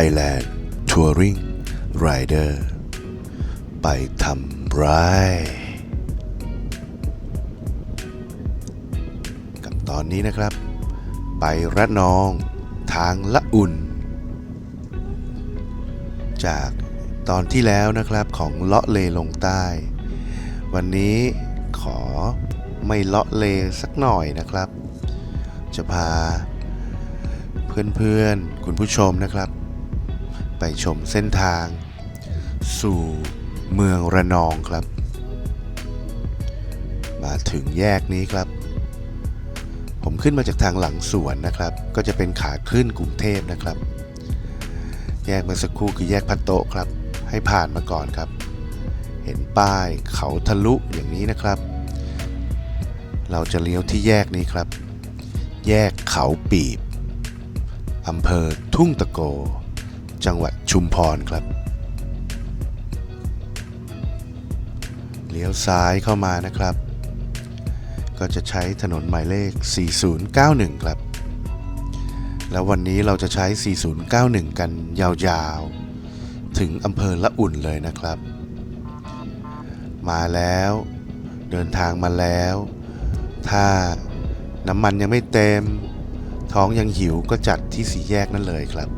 Thailand Touring Rider ไปทำไรายกับตอนนี้นะครับ ไประนองทางละอุ่น จากตอนที่แล้วนะครับของเลาะเลลงใต้ วันนี้ขอไม่เลาะเลสักหน่อยนะครับ จะพาเพื่อนๆ คุณผู้ชมนะครับ ไปชมเส้นทาง สู่เมืองระนองครับ มาถึงแยกนี้ครับ ผมขึ้นมาจากทางหลังสวนนะครับ ก็จะเป็นขาขึ้นกรุงเทพนะครับ แยกเมื่อสักครู่คือแยกพัตโตครับ ให้ผ่านมาก่อนครับ เห็นป้ายเขาทะลุอย่างนี้นะครับ เราจะเลี้ยวที่แยกนี้ครับ แยกเขาปีบอำเภอทุ่งตะโก จังหวัดชุมพรครับ เลี้ยวซ้ายเข้ามานะครับ ก็จะใช้ถนนหมายเลข 4091 ครับ แล้ววันนี้เราจะใช้ 4091 กันยาวๆ ถึงอำเภอละอุ่นเลยนะครับ มาแล้ว เดินทางมาแล้ว ถ้าน้ำมันยังไม่เต็ม ท้องยังหิวก็จัดที่สีแยกนั่นเลยครับ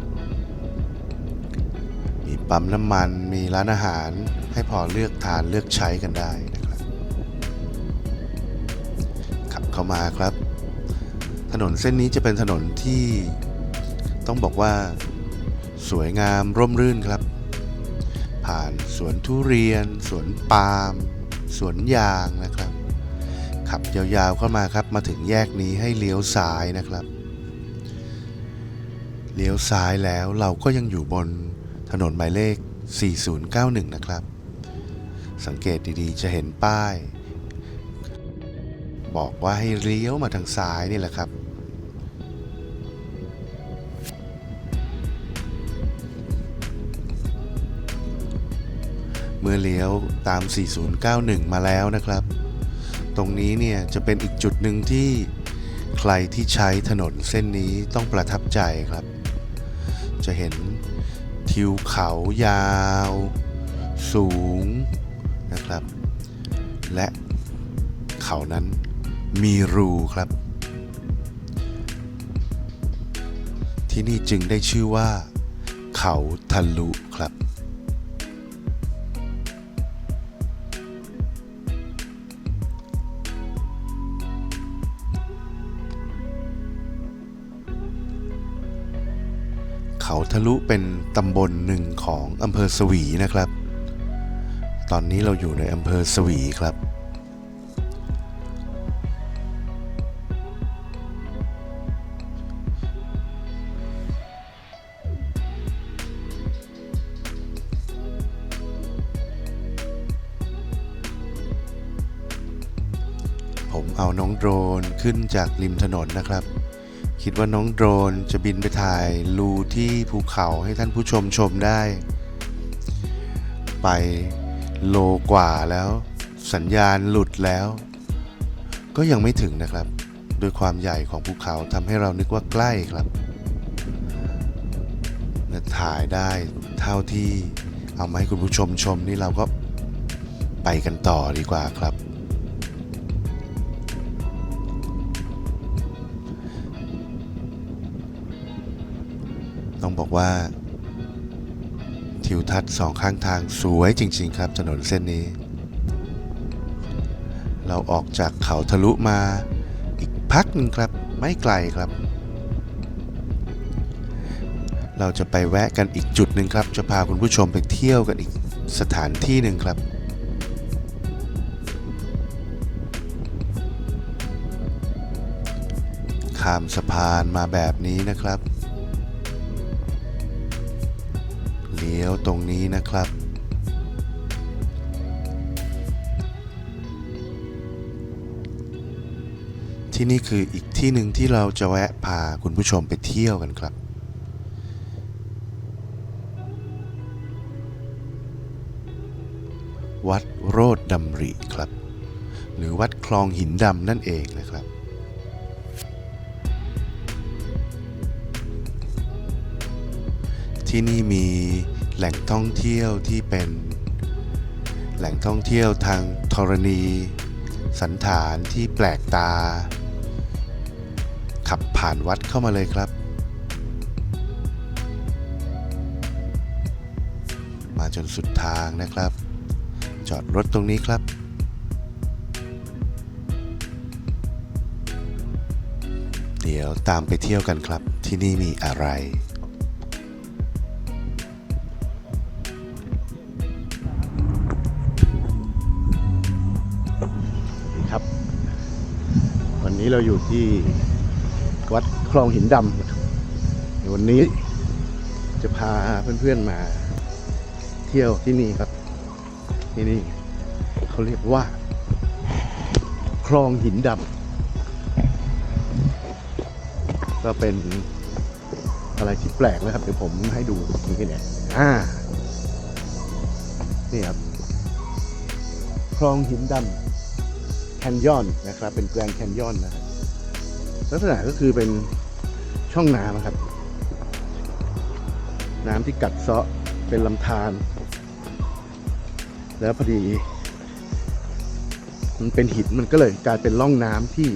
ปั๊มน้ำมันมีร้านอาหารให้พอเลือกทานเลือกใช้กันได้นะครับขับเข้ามาครับ ถนนเส้นนี้จะเป็นถนนที่ต้องบอกว่าสวยงามร่มรื่นครับ ผ่านสวนทุเรียน สวนปาล์มสวนยางนะครับ ขับยาวๆเข้ามาครับมาถึงแยกนี้ให้เลี้ยวซ้ายนะครับ เลี้ยวซ้ายแล้วเราก็ยังอยู่บน ถนนหมายเลข 4091 นะครับ สังเกตดีๆ จะเห็นป้าย บอกว่าให้เลี้ยวมาทางซ้ายนี่แหละครับ เมื่อเลี้ยวตาม 4091 มาแล้วนะครับ ตรงนี้เนี่ยจะเป็นอีกจุดหนึ่งที่ใครที่ใช้ถนนเส้นนี้ต้องประทับใจครับ จะเห็น ทิวเขายาว สูงนะครับ และเขานั้นมีรูครับ ที่นี่จึงได้ชื่อว่า เขาทะลุ ทะลุเป็นตำบลหนึ่งของอำเภอสวีนะครับ ตอนนี้เราอยู่ในอำเภอสวีครับ ผมเอาน้องโดรนขึ้นจากริมถนนนะครับ คิดว่าน้องโดรนจะบินไปถ่ายรูที่ภูเขาให้ท่านผู้ชมชมได้ ไปโลกว่าแล้ว สัญญาณหลุดแล้ว ก็ยังไม่ถึงนะครับ โดยความใหญ่ของภูเขาทำให้เรานึกว่าใกล้ครับถ่ายได้เท่าที่เอามาให้คุณผู้ชมชมนี่เราก็ไปกันต่อดีกว่าครับ ต้องบอกว่า ทิวทัศน์สองข้างทางสวยจริง ๆ ครับถนนเส้นนี้ เราออกจากเขาทะลุมาอีกพักหนึ่งครับ ไม่ไกลครับ เราจะไปแวะกันอีกจุดหนึ่งครับ จะพาคุณผู้ชมไปเที่ยวกันอีกสถานที่หนึ่งครับข้ามสะพานมาแบบนี้นะครับ ลี้ยวตรงนี้นะครับ ที่นี่คืออีกที่หนึ่งที่เราจะแวะพาคุณผู้ชมไปเที่ยวกันครับวัดโรดดำริครับ หรือวัดคลองหินดำนั่นเองนะครับทที่นี่มี แหล่งท่องเที่ยวที่เป็น แหล่งท่องเที่ยวทางธรณี สันฐานที่แปลกตา ขับผ่านวัดเข้ามาเลยครับ มาจนสุดทางนะครับ จอดรถตรงนี้ครับเดี๋ยวตามไปเที่ยวกันครับที่นี่มีอะไร นี้เราอยู่ที่วัดคลองหินดำเดี๋ยววันนี้จะพาเพื่อนๆมาเที่ยวที่นี่ครับ ที่นี่เขาเรียกว่า คลองหินดำก็เป็นอะไรที่แปลกนะครับ เดี๋ยวผมให้ดูนี่เนี่ยอ่า นี่ครับ คลองหินดำ แคนยอนนะครับ เป็นแกรนแคนยอนนะลักษณะก็คือเป็นช่องน้ำนะครับ น้ำที่กัดเซาะเป็นลำธารแล้วพอดี มันเป็นหินมันก็เลยกลายเป็นร่องน้ำที่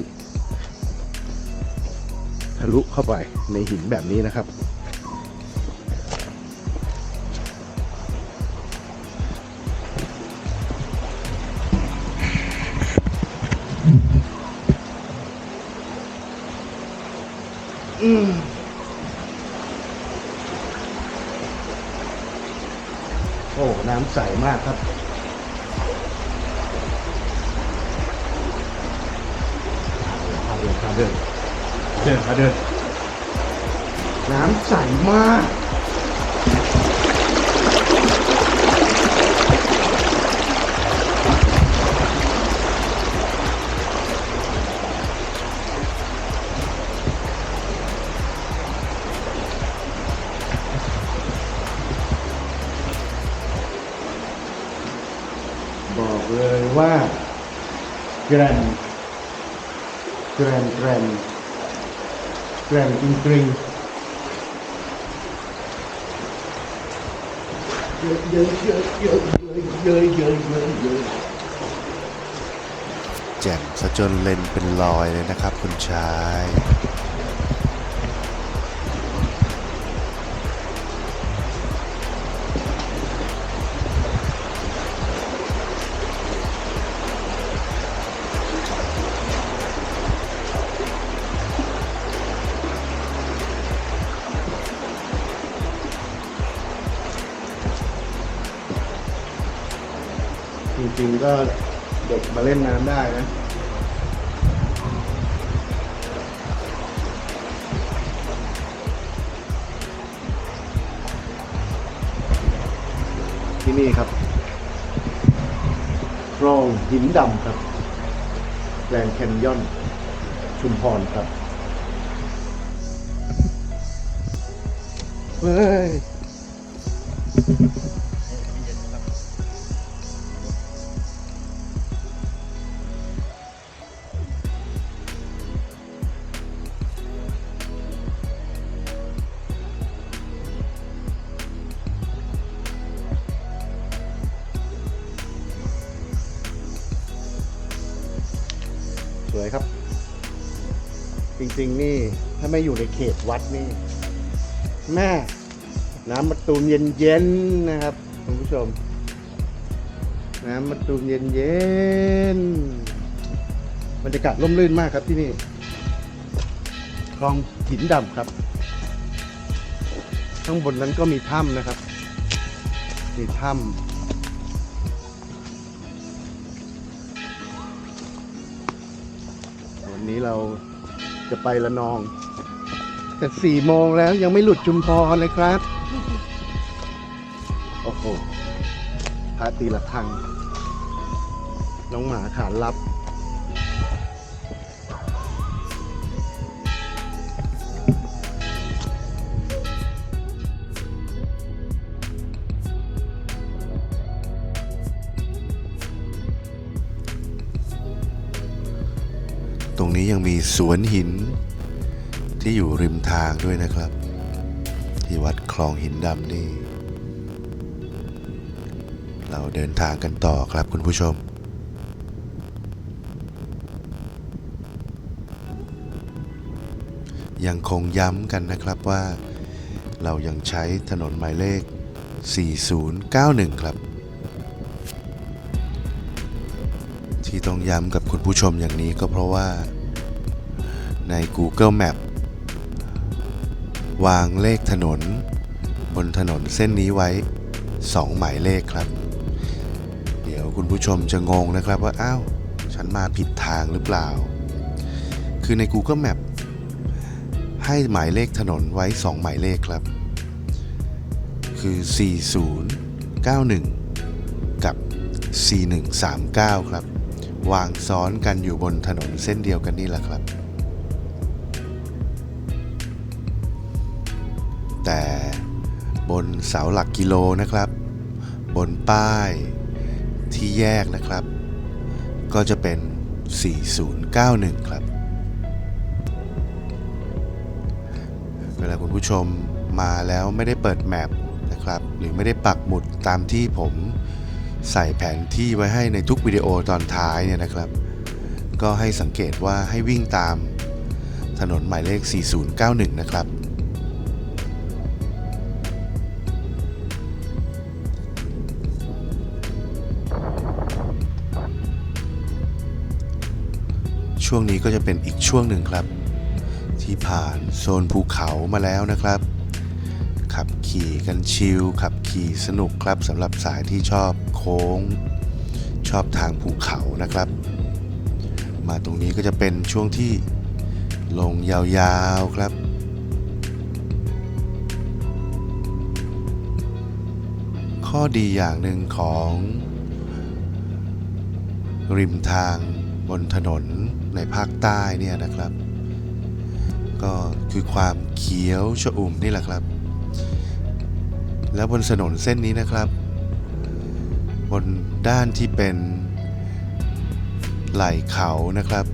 ทะลุเข้าไปในหินแบบนี้นะครับ มากครับ เลยว่าแกรนแกรนแกรนแกรนจริงจริงเยอะเยอะเยอะเยอะเยอะเยอะเยอะเยอะแจ่มซะจนเลนเป็นรอยเลยนะครับ คุณชาย ริง ๆ ก็เด็กมาเล่นน้ำได้นะที่นี่ครับคลองหินดำครับแกรนแคนยอน ชุมพรครับ เฮ้ย ริง ๆ นี่ถ้าไม่อยู่ในเขตวัดนี่ แม่น้ำมะตูมเย็นๆนะครับคุณผู้ชม น้ำมะตูมเย็นๆบรรยากาศร่มรื่นมากครับที่นี่คลองหินดำครับ ข้างบนนั้นก็มีถ้ำนะครับ มีถ้ำวันนี้เรา จะไปละนอง แต่สี่โมงแล้วยังไม่หลุดชุมพรเลยครับ โอ้โหพระตีละครัง น้องหมาขานรับ สวนหิน ที่อยู่ริมทางด้วยนะครับ ที่วัดคลองหินดำนี่ เราเดินทางกันต่อครับคุณผู้ชมยังคงย้ำกันนะครับว่า เรายังใช้ถนนหมายเลข 4091 ครับ ที่ต้องย้ำกับคุณผู้ชมอย่างนี้ก็เพราะว่า ใน Google Map วางเลขถนน บนถนนเส้นนี้ไว้ 2 หมายเลขครับ เดี๋ยวคุณผู้ชมจะงงนะครับว่า อ้าว ฉันมาผิดทางหรือเปล่า คือใน Google Map ให้หมายเลขถนนไว้ 2 หมายเลขครับ คือ 4091 กับ 4139 ครับ วางซ้อนกันอยู่บนถนนเส้นเดียวกันนี่แหละครับ บนเสาหลักกิโลนะครับ บนป้ายที่แยกนะครับ ก็จะเป็น 4091 ครับ เวลาคุณผู้ชมมาแล้วไม่ได้เปิดแมปนะครับ หรือไม่ได้ปักหมุดตามที่ผมใส่แผนที่ไว้ให้ในทุกวิดีโอตอนท้ายเนี่ยนะครับ ก็ให้สังเกตว่าให้วิ่งตามถนนหมายเลข 4091 นะครับ ช่วงนี้ก็จะเป็นอีกช่วงหนึ่งครับ ที่ผ่านโซนภูเขามาแล้วนะครับ ขับขี่กันชิลขับขี่สนุกครับสำหรับสายที่ชอบโค้ง ชอบทางภูเขานะครับ มาตรงนี้ก็จะเป็นช่วงที่ลงยาวๆครับข้อดีอย่างหนึ่งของ ริมทาง บนถนนในภาคใต้เนี่ยนะครับ ก็คือความเขียวชอุ่มนี่แหละครับ แล้วบนถนนเส้นนี้นะครับ บนด้านที่เป็นไหล่เขานะครับ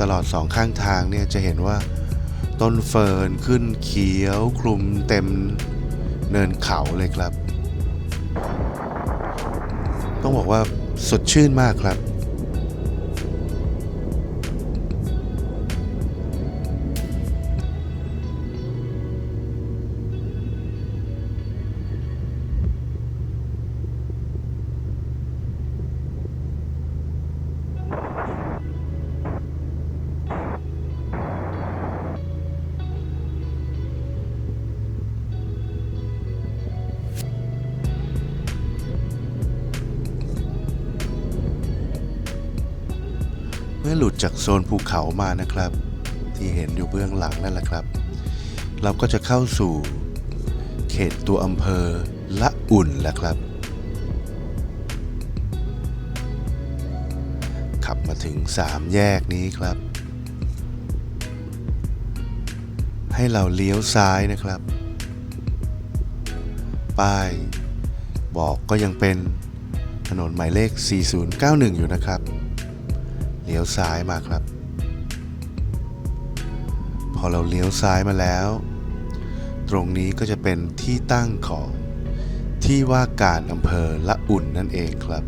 ตลอดสองข้างทางเนี่ยจะเห็นว่าต้นเฟิร์นขึ้นเขียวคลุมเต็มเนินเขาเลยครับ ต้องบอกว่าสดชื่นมากครับ หลุดจากโซนภูเขามานะครับ ที่เห็นอยู่เบื้องหลังนั่นแหละครับ เราก็จะเข้าสู่เขตตัวอำเภอละอุ่นแล้วครับ ขับมาถึงสามแยกนี้ครับ ให้เราเลี้ยวซ้ายนะครับ ป้ายบอกก็ยังเป็นถนนหมายเลข 4091 อยู่นะครับ เลี้ยวซ้ายมาครับ พอเราเลี้ยวซ้ายมาแล้ว ตรงนี้ก็จะเป็นที่ตั้งของที่ว่าการอำเภอละอุ่นนั่นเองครับ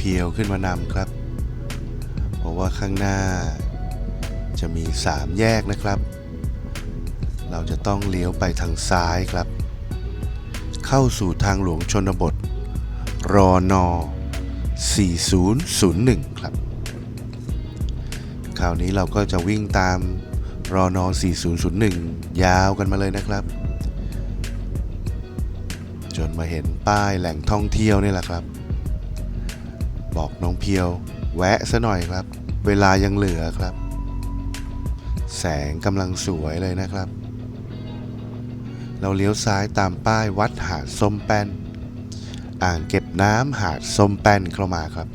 พียวขึ้นมานำครับ เพราะว่าข้างหน้าจะมีสามแยกนะครับ เราจะต้องเลี้ยวไปทางซ้ายครับ เข้าสู่ทางหลวงชนบท รอนอ4001 ครับ คราวนี้เราก็จะวิ่งตามรอนอ4001 ยาวกันมาเลยนะครับ จนมาเห็นป้ายแหล่งท่องเที่ยวนี่แหละครับ บอกน้องเพียว แวะซะหน่อยครับ เวลายังเหลือครับ แสงกำลังสวยเลยนะครับ เราเลี้ยวซ้ายตามป้ายวัดหาดส้มแป้น อ่างเก็บน้ำหาดส้มแป้นเข้ามาครับ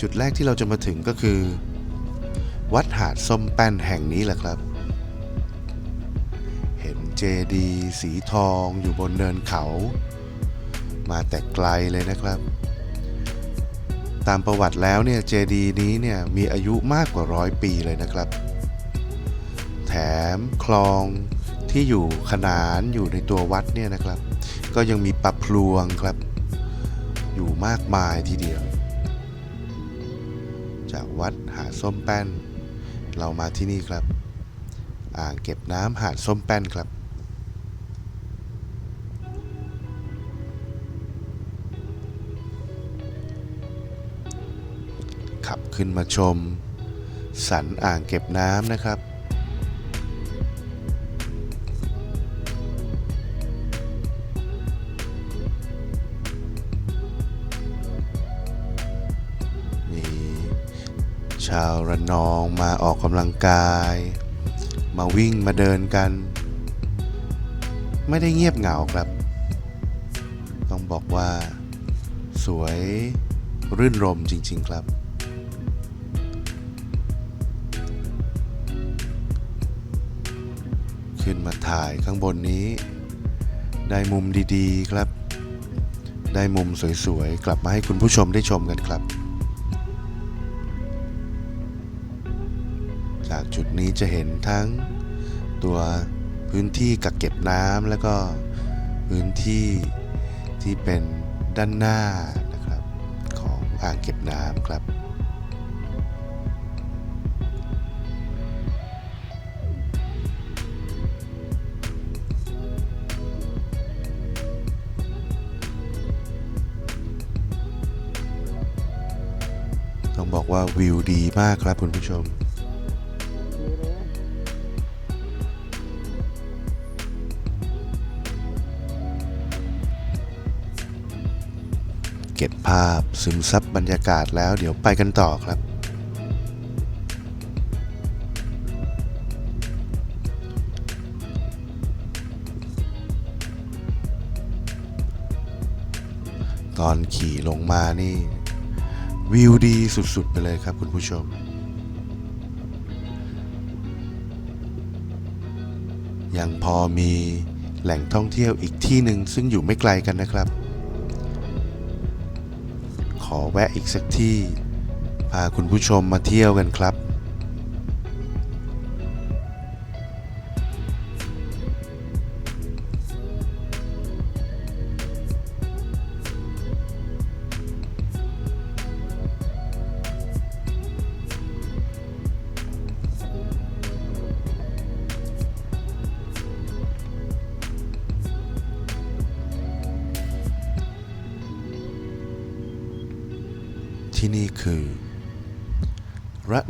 จุดแรกที่เราจะมาถึงก็คือ วัดหาดส้มแป้นแห่งนี้แหละครับเจดีสีทองอยู่บนเนินเขา มาแต่ไกลเลยนะครับ ตามประวัติแล้วเนี่ยเจดีย์นี้เนี่ยมีอายุมากกว่าร้อยปีเลยนะครับ แถมคลองที่อยู่ขนานอยู่ในตัววัดเนี่ยนะครับ ก็ยังมีปลาพลวงครับ อยู่มากมายทีเดียว จากวัดหาดส้มแป้น เรามาที่นี่ครับ อ่างเก็บน้ำหาดส้มแป้นครับ ขับขึ้นมาชม สันอ่างเก็บน้ำนะครับมีชาวระนองมาออกกำลังกาย มาวิ่งมาเดินกัน ไม่ได้เงียบเหงาครับ ต้องบอกว่า สวยรื่นรมจริง ๆ ครับ ถ่ายข้างบนนี้ ได้มุมดีๆครับ ได้มุมสวยๆ กลับมาให้คุณผู้ชมได้ชมกันครับ จากจุดนี้จะเห็นทั้งตัวพื้นที่กักเก็บน้ำแล้วก็พื้นที่ที่เป็นด้านหน้านะครับของอ่างเก็บน้ำครับ วิวดีมากครับคุณผู้ชม เก็บภาพซึมซับบรรยากาศแล้วเดี๋ยวไปกันต่อครับตอนขี่ลงมานี่ วิวดีสุด ๆ ไปเลยครับคุณผู้ชม ยังพอมีแหล่งท่องเที่ยวอีกที่หนึ่งซึ่งอยู่ไม่ไกลกันนะครับ ขอแวะอีกสักที่ พาคุณผู้ชมมาเที่ยวกันครับ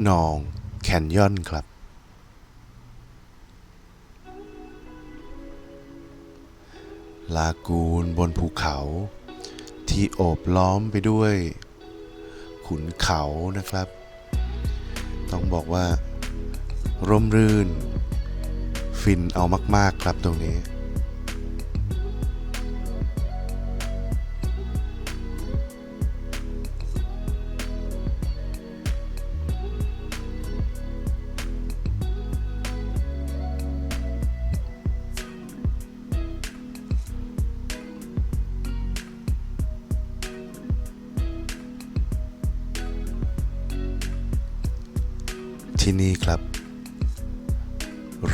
นองแคนยอนครับ ลากูนบนภูเขา ที่โอบล้อมไปด้วย ขุนเขานะครับ ต้องบอกว่า ร่มรื่น ฟินเอามาก ๆ ครับตรงนี้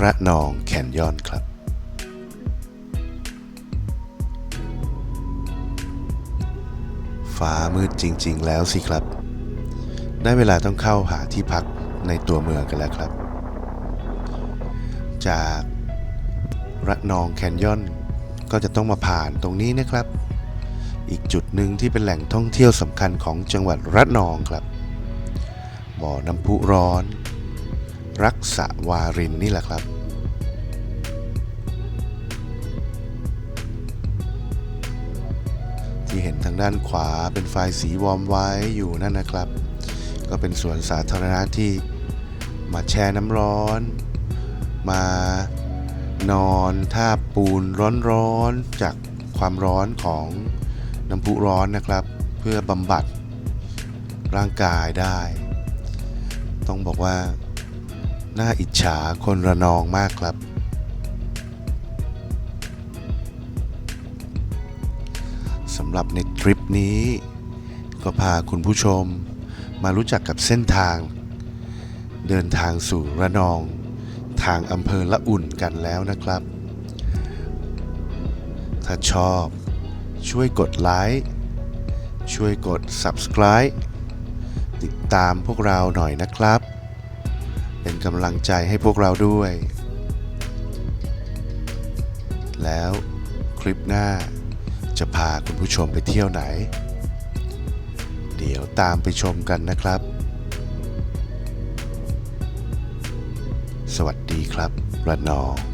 ระนองแคนยอนครับ ฟ้ามืดจริง ๆ แล้วสิครับ ได้เวลาต้องเข้าหาที่พักในตัวเมืองกันแล้วครับ จากระนองแคนยอนก็จะต้องมาผ่านตรงนี้นะครับ อีกจุดหนึ่งที่เป็นแหล่งท่องเที่ยวสำคัญของจังหวัดระนองครับ บ่อน้ำพุร้อน รักษาวารินนี่แหละครับางด้านขวาเป็นไฟสีวอมไว้อยู่นั่นนะครับ ก็เป็นสวนสาธารณะที่มาแช่น้ำร้อน มานอนท่าปูนร้อนๆจากความร้อนของน้ำพุร้อนนะครับ เพื่อบำบัดร่างกายได้ ต้องบอกว่า น่าอิจฉาคนระนองมากครับำหรับในทริปนี้ ก็พาคุณผู้ชมมารู้จักกับเส้นทาง เดินทางสู่ระนอง ทางอำเภอละอุ่นกันแล้วนะครับ ถ้าชอบช่วยกดไลค์ช่วยกด subscribe ติดตามพวกเราหน่อยนะครับ เป็นกำลังใจให้พวกเราด้วย แล้วคลิปหน้า จะพาคุณผู้ชมไปเที่ยวไหน เดี๋ยวตามไปชมกันนะครับ สวัสดีครับระนอง